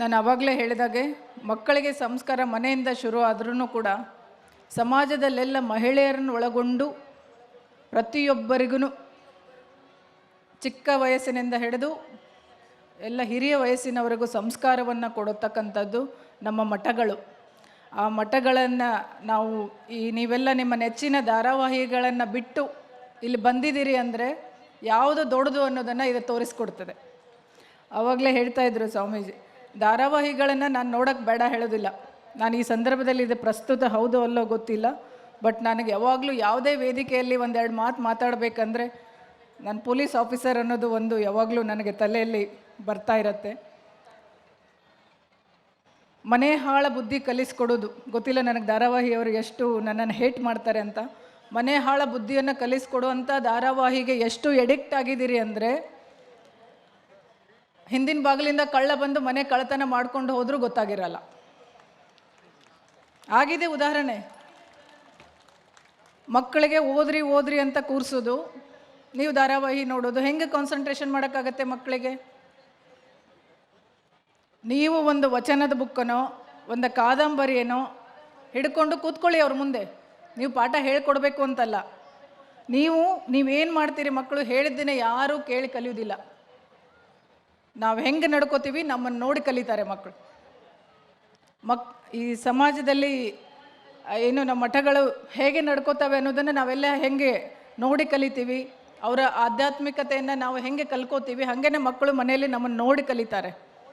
ನಾನು ಆವಾಗಲೇ ಹೇಳಿದಾಗೆ, ಮಕ್ಕಳಿಗೆ ಸಂಸ್ಕಾರ ಮನೆಯಿಂದ ಶುರು ಆದ್ರೂ ಕೂಡ ಸಮಾಜದಲ್ಲೆಲ್ಲ ಮಹಿಳೆಯರನ್ನು ಒಳಗೊಂಡು ಪ್ರತಿಯೊಬ್ಬರಿಗೂ ಚಿಕ್ಕ ವಯಸ್ಸಿನಿಂದ ಹಿಡಿದು ಎಲ್ಲ ಹಿರಿಯ ವಯಸ್ಸಿನವರೆಗೂ ಸಂಸ್ಕಾರವನ್ನು ಕೊಡತಕ್ಕಂಥದ್ದು ನಮ್ಮ ಮಠಗಳು. ಆ ಮಠಗಳನ್ನು ನಾವು ಈ ನೀವೆಲ್ಲ ನಿಮ್ಮ ನೆಚ್ಚಿನ ಧಾರಾವಾಹಿಗಳನ್ನು ಬಿಟ್ಟು ಇಲ್ಲಿ ಬಂದಿದ್ದೀರಿ ಅಂದರೆ ಯಾವುದು ದೊಡ್ಡದು ಅನ್ನೋದನ್ನು ಇದು ತೋರಿಸ್ಕೊಡ್ತದೆ. ಆವಾಗಲೇ ಹೇಳ್ತಾ ಇದ್ರು ಸ್ವಾಮೀಜಿ. ಧಾರಾವಾಹಿಗಳನ್ನು ನಾನು ನೋಡೋಕ್ಕೆ ಬೇಡ ಹೇಳೋದಿಲ್ಲ. ನಾನು ಈ ಸಂದರ್ಭದಲ್ಲಿ ಇದು ಪ್ರಸ್ತುತ ಹೌದು ಅಲ್ಲೋ ಗೊತ್ತಿಲ್ಲ. ಬಟ್ ನನಗೆ ಯಾವಾಗಲೂ ಯಾವುದೇ ವೇದಿಕೆಯಲ್ಲಿ ಒಂದೆರಡು ಮಾತು ಮಾತಾಡಬೇಕಂದ್ರೆ ನಾನು ಪೊಲೀಸ್ ಆಫೀಸರ್ ಅನ್ನೋದು ಒಂದು ಯಾವಾಗಲೂ ನನಗೆ ತಲೆಯಲ್ಲಿ ಬರ್ತಾ ಇರತ್ತೆ. ಮನೆ ಹಾಳ ಬುದ್ಧಿ ಕಲಿಸ್ಕೊಡೋದು. ಗೊತ್ತಿಲ್ಲ ನನಗೆ ಧಾರಾವಾಹಿಯವರು ಎಷ್ಟು ನನ್ನನ್ನು ಹೇಟ್ ಮಾಡ್ತಾರೆ ಅಂತ. ಮನೆ ಹಾಳ ಬುದ್ಧಿಯನ್ನು ಕಲಿಸ್ಕೊಡುವಂಥ ಧಾರಾವಾಹಿಗೆ ಎಷ್ಟು ಎಡಿಕ್ಟ್ ಆಗಿದ್ದೀರಿ ಅಂದರೆ ಹಿಂದಿನ ಬಾಗಿಲಿಂದ ಕಳ್ಳ ಬಂದು ಮನೆ ಕಳ್ಳತನ ಮಾಡ್ಕೊಂಡು ಹೋದರೂ ಗೊತ್ತಾಗಿರಲ್ಲ. ಆಗಿದೆ ಉದಾಹರಣೆ. ಮಕ್ಕಳಿಗೆ ಓದ್ರಿ ಓದ್ರಿ ಅಂತ ಕೂರಿಸೋದು, ನೀವು ಧಾರಾವಾಹಿ ನೋಡೋದು, ಹೆಂಗೆ ಕಾನ್ಸಂಟ್ರೇಷನ್ ಮಾಡೋಕ್ಕಾಗತ್ತೆ ಮಕ್ಕಳಿಗೆ? ನೀವು ಒಂದು ವಚನದ ಬುಕ್ಕನೋ, ಒಂದು ಕಾದಂಬರಿಯೇನೋ ಹಿಡ್ಕೊಂಡು ಕೂತ್ಕೊಳ್ಳಿ ಅವ್ರ ಮುಂದೆ. ನೀವು ಪಾಠ ಹೇಳ್ಕೊಡ್ಬೇಕು ಅಂತಲ್ಲ. ನೀವು, ನೀವೇನು ಮಾಡ್ತೀರಿ ಮಕ್ಕಳು? ಹೇಳಿದ್ದನ್ನೇ ಯಾರೂ ಕೇಳಿ ಕಲಿಯೋದಿಲ್ಲ ನಾವು ಹೆಂಗೆ ನಡ್ಕೋತೀವಿ ನಮ್ಮನ್ನು ನೋಡಿ ಕಲಿತಾರೆ ಮಕ್ಕಳು ಮಕ್, ಈ ಸಮಾಜದಲ್ಲಿ ಏನು ನಮ್ಮ ಮಠಗಳು ಹೇಗೆ ನಡ್ಕೋತವೆ ಅನ್ನೋದನ್ನು ನಾವೆಲ್ಲ ಹೆಂಗೆ ನೋಡಿ ಕಲಿತೀವಿ, ಅವರ ಆಧ್ಯಾತ್ಮಿಕತೆಯನ್ನು ನಾವು ಹೆಂಗೆ ಕಲ್ಕೋತೀವಿ, ಹಾಗೇನೆ ಮಕ್ಕಳು ಮನೆಯಲ್ಲಿ ನಮ್ಮನ್ನು ನೋಡಿ ಕಲಿತಾರೆ.